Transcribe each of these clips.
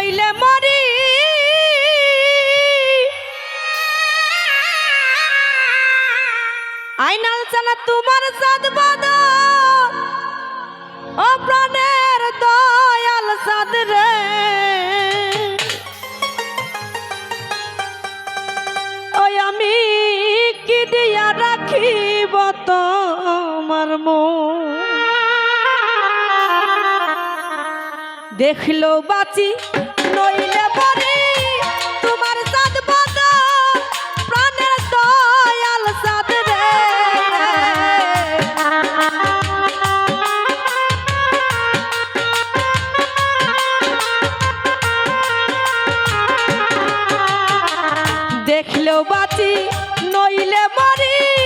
নইলে মরি। আইনাল চালা তোমার সাদ বাদ। ও প্রাণের দয়াল সাদ রে। ওই আমি কি দিয়া রাখিব তোমার মো দেখল বাচি দেখলেও বাঁচি নইলে মরি।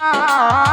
啊。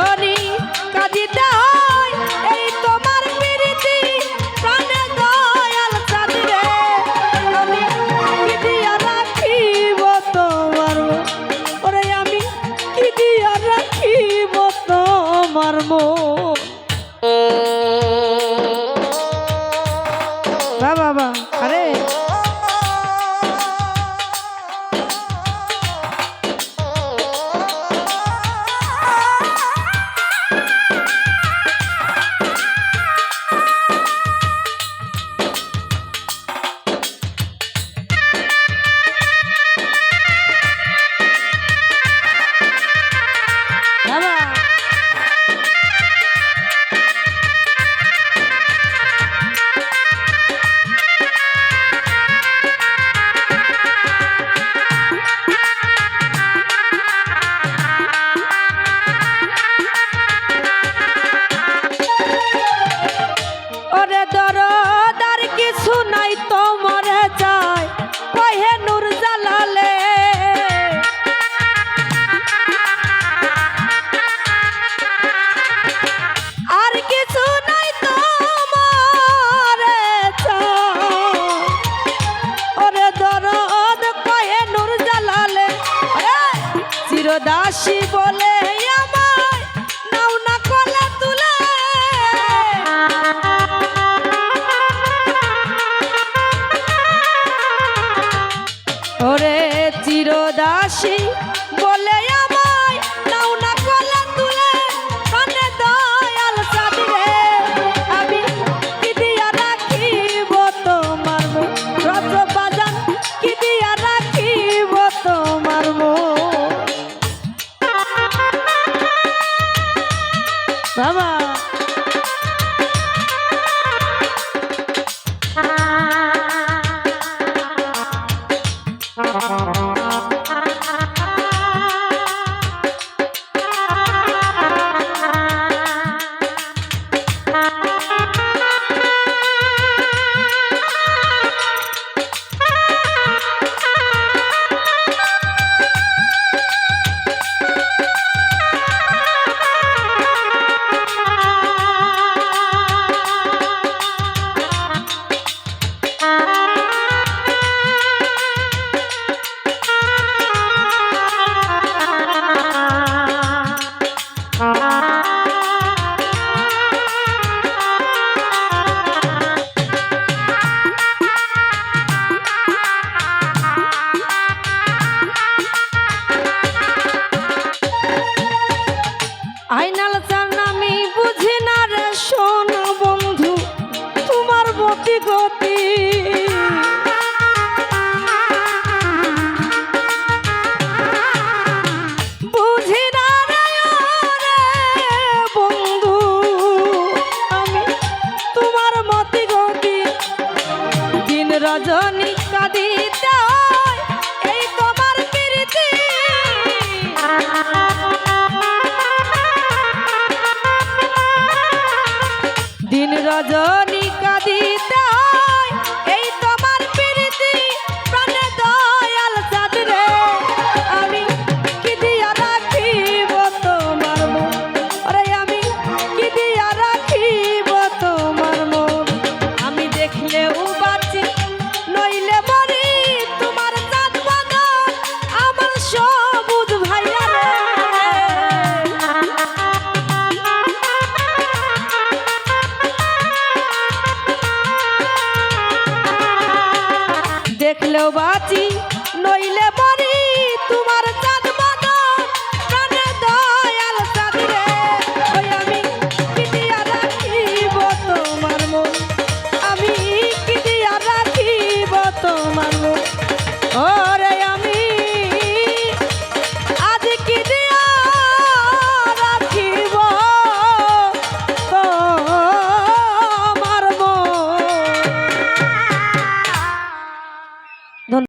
করি কাজিতে হয় এই তোমার পিরিতি, প্রাণে দয়াল চাঁদরে আমি কি দিয়া রাখিব তোমার ওরে আমি কি দিয়া রাখিব তোমার মো দাসী বলে আমায় নাও না কলা তুলে। ওরে চিরদাসী দিন রজনী কাঁদিতে দেখলেও বাঁচি নইলে মরি